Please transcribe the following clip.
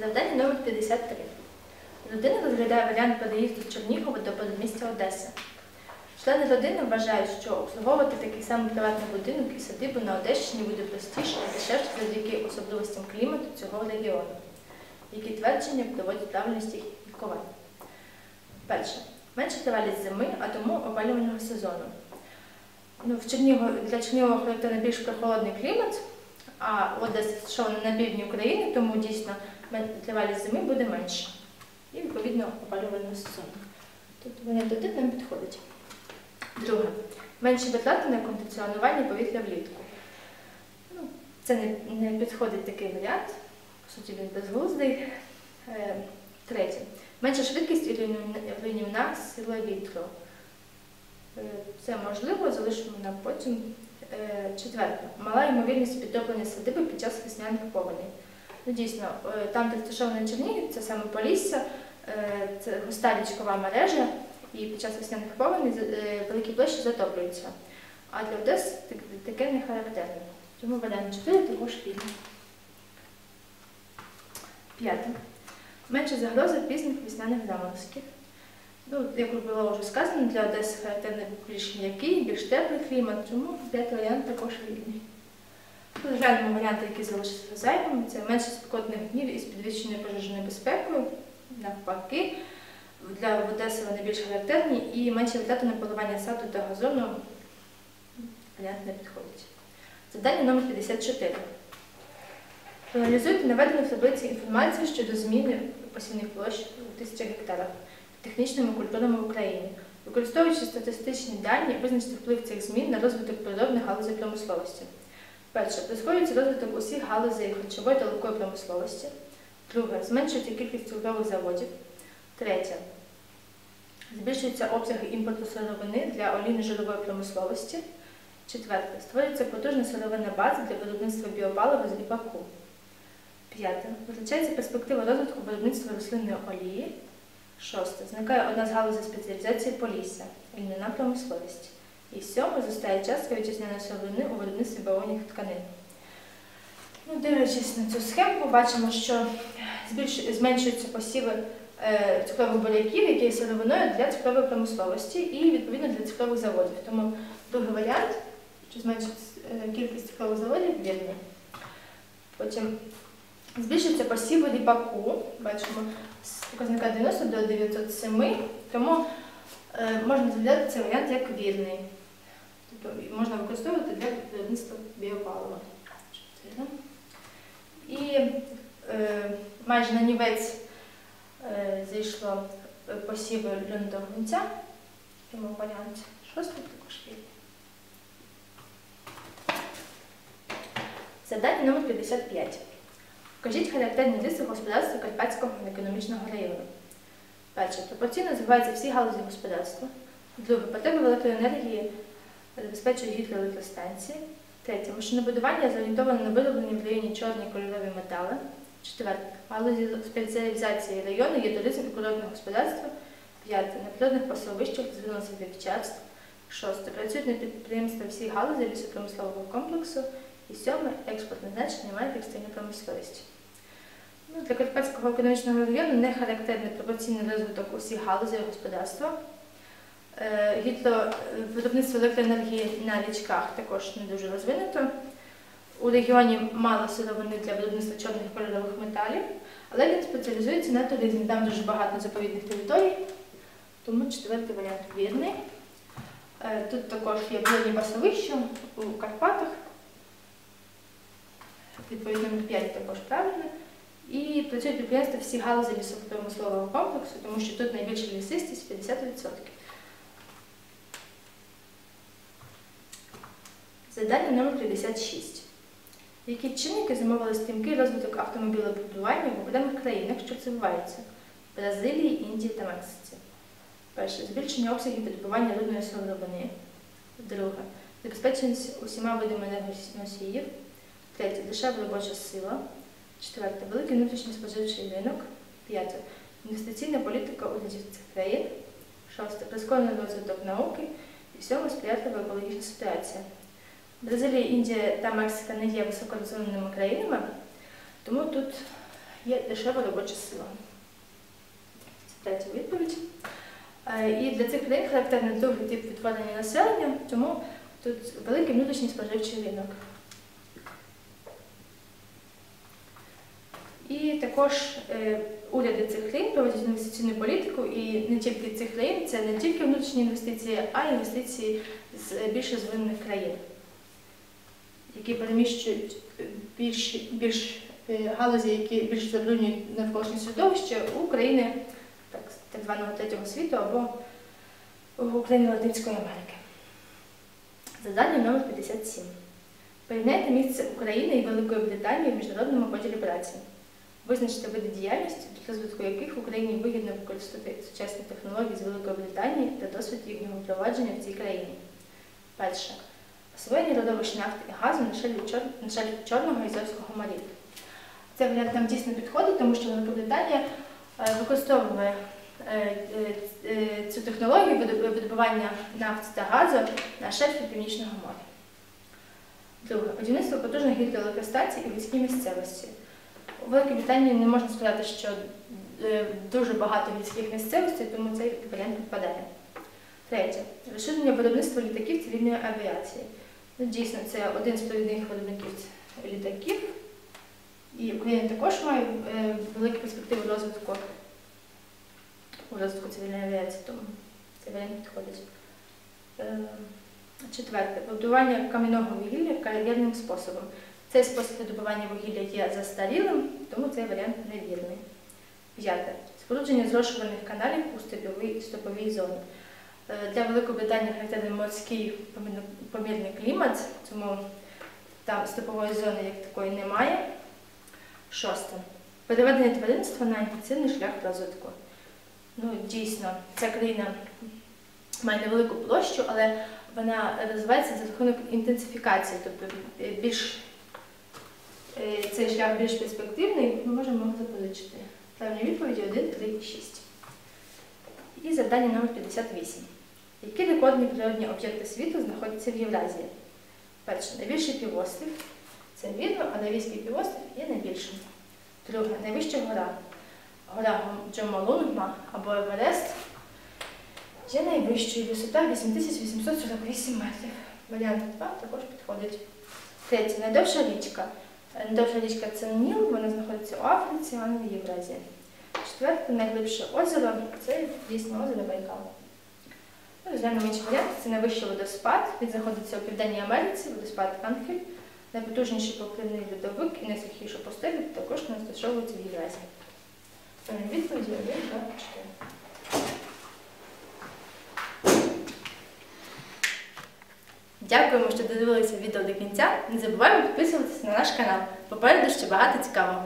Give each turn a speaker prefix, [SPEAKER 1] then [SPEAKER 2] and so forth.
[SPEAKER 1] Завдання номер 53. Людина розглядає варіант переїзду з Чернігова до передмістя Одеси. Члени родини вважають, що обслуговувати такий самий приватний будинок і садибу на Одещині буде простіше і дешевше завдяки особливостям клімату цього регіону, які твердження проводять правильність їх міркувань. Перше. Менша тривалість зими, а тому опалювального сезону. Ну, в Чернігові, для Чернігова характерний більш прохолодний клімат, а Одеса що на півдні України, тому дійсно мен- тривалість зими буде менша. І відповідно опалювального сезону. Тобто варіант один нам підходить. Друге. Менші витрати на кондиціонування повітря влітку. Ну, це не, не підходить такий варіант, по суті, він безглуздий. Е, третє. Менша швидкість і руйнівна сила вітру. Е, Це можливо, залишимо на потім. Е, Четверте. Мала ймовірність підтоплення садиби під час весняних повеней. Ну, дійсно, е, там, де розташований Чернігів, це саме Полісся, е, це густа річкова мережа, і під час весняних повеней великі площі затоплюються. А для Одеси таке не характерно. Тому варіант 4 також вільний. П'яте. Менша загроза пізних весняних заморозків. Ну, як було вже сказано, для Одеси характерний більш м'який, більш теплий клімат, тому п'ятий варіант також вільний. Розглянемо варіанти, які залишилися зайвими. Це менше спекотних днів із підвищеною пожежною безпекою, навпаки. Для Одеси вони більш характерні і менше витрати на поливання саду та газону варіант не підходить. Завдання номер 54. Проаналізуйте наведену в таблиці інформацію щодо зміни посівних площ у тисячах гектарах технічними культурами в Україні. Використовуючи статистичні дані, визначити вплив цих змін на розвиток природних галузей промисловості. Перше, прискорюється розвиток усіх галузей харчової та легкої промисловості. Друге, зменшується кількість цукрових заводів. Третє, збільшуються обсяги імпорту сировини для олійно-жирової промисловості. Четверте, створюється потужна сировинна база для виробництва біопалива з ріпаку. П'яте, визначається перспектива розвитку виробництва рослинної олії. Шосте. Зникає одна з галузей спеціалізації Полісся льняна промисловість. І сьоме зростає частка вітчизняної сировини у виробництві бавовняних тканин. Ну, дивлячись на цю схему, бачимо, що зменшуються посіви е, цукрових буряків, які є сировиною для цукрової промисловості і відповідно для цукрових заводів. Тому другий варіант, що зменшить е, кількість цукрових заводів, вірний. Потім збільшуються посіви ріпаку, бачимо, з показника 90 до 907, тому е, можна розглядати цей варіант як вірний. Тобто можна використовувати для виробництва біопалива. І е, майже на нівець е, зійшло посіви льондого гнця, тому варіант шостий також вірний. Завдання номер 55. Покажіть характерні риси господарства Карпатського економічного району. Перше. Пропорційно розвиваються всі галузі господарства. Друге. Потреби електроенергії забезпечує гідроелектростанції. Третє. Машинобудування зорієнтоване на вироблення в районі чорні кольорові метали. Четверте. Галузі спеціалізації району є туризм і курортне господарство. П'яте. На природних пасовищах розвинулося вівчарство. Шосте. Працюють на підприємства всіх галузей лісопромислового комплексу. І сьоме експортне значення має текстильна промисловість. Ну, для Карпатського економічного району не характерний пропорційний розвиток усіх галузей господарства. Е, Гідро е, виробництво електроенергії на річках також не дуже розвинуто. У регіоні мало сировини для виробництва чорних кольорових металів, але він спеціалізується на туризмі. Там дуже багато заповідних територій, тому четвертий варіант вірний. Е, Тут також є природні пасовища у Карпатах. Відповідно, 5 також правильно. І працюють підприємства всі галузі лісопромислового комплексу, тому що тут найбільша лісистість 50%. Завдання номер 56. Які чинники зумовили стрімкий розвиток автомобілебудування в окремих країнах, що розвиваються Бразилії, Індії та Мексиці? Перше збільшення обсягів видобування рудної сировини. Друге забезпеченість усіма видами енергоносіїв. Третє дешева робоча сила. Четверте великий внутрішній споживчий ринок. П'яте інвестиційна політика цих країн. Шосте прискорений розвиток науки. І сьоме сприятлива екологічна ситуація. Бразилія, Індія та Мексика не є високорозвиненими країнами, тому тут є дешева робоча сила. Це третя відповідь. Е, І для цих країн характерний другий тип відтворення населення, тому тут великий внутрішній споживчий ринок. І також е, уряди цих країн проводять інвестиційну політику, і не тільки цих країн, це не тільки внутрішні інвестиції, а й інвестиції з більш розвинених країн, які переміщують е, більш, більш е, галузі, які більш забруднюють навколишнє середовище у країни так, так званого третього світу або у країни Латинської Америки. Завдання номер 57. Порівняйте місце України і Великої Британії в міжнародному поділі праці. Визначте види діяльності, для розвитку яких Україні вигідно використати сучасні технології з Великої Британії та досвід їхнього впровадження в цій країні. Перше. Освоєння родовищ нафти і газу на шельфі Чор- Чорного і Азовського морів. Цей варіант нам дійсно підходить, тому що Велика Британія е, використовує е, е, цю технологію видобування нафти та газу на шельфі Північного моря. Друге. Будівництво потужних гідроелектростанцій у гірській місцевості. У Великій Британії не можна сказати, що е, дуже багато гірських місцевостей, тому цей варіант підпадає. Третє. Розширення виробництва літаків цивільної авіації. Ну, дійсно, це один з провідних виробників літаків. І Україна також має е, великі перспективи розвитку розвитку цивільної авіації, тому цей варіант підходить. Е, Четверте. Вибудування кам'яного вугілля кар'єрним способом. Цей спосіб видобування вугілля є застарілим, тому цей варіант невірний. П'яте. Спорудження зрошувальних каналів у степовій, стоповій зоні. Е, Для Великої Британії характерний морський помірний клімат, тому там степової зони як такої немає. Шосте. Переведення тваринства на інтенсивний шлях розвитку. Ну, дійсно, ця країна має невелику площу, але вона розвивається за рахунок інтенсифікації, тобто е, більш цей шлях більш перспективний, ми можемо запозичити. Правильні відповіді 1, 3 і 6. І завдання номер 58. Які рекордні природні об'єкти світу знаходяться в Євразії? Перше, найбільший півострів. Це вірно, а Аравійський півострів є найбільшим. Друге, найвища гора. Гора Джомолунгма або Еверест є найвищою. Висота 8848 метрів. Варіант 2 також підходить. Третє, найдовша річка. Найдовша річка це Ніл, вона знаходиться у Африці, а не в Євразії. Четверте, найглибше озеро це дійсно озеро Байкал. Ну, Розглянемо інший варіант. Це найвищий водоспад. Він знаходиться у Південній Америці, водоспад Анхель. Найпотужніший покривний льодовик і найсухіша пустеля також не розташовується в Євразії. Відповіді 1, 2, 4. Дякуємо, що додивилися відео до кінця. Не забуваємо підписуватися на наш канал. Попереду ще багато цікавого.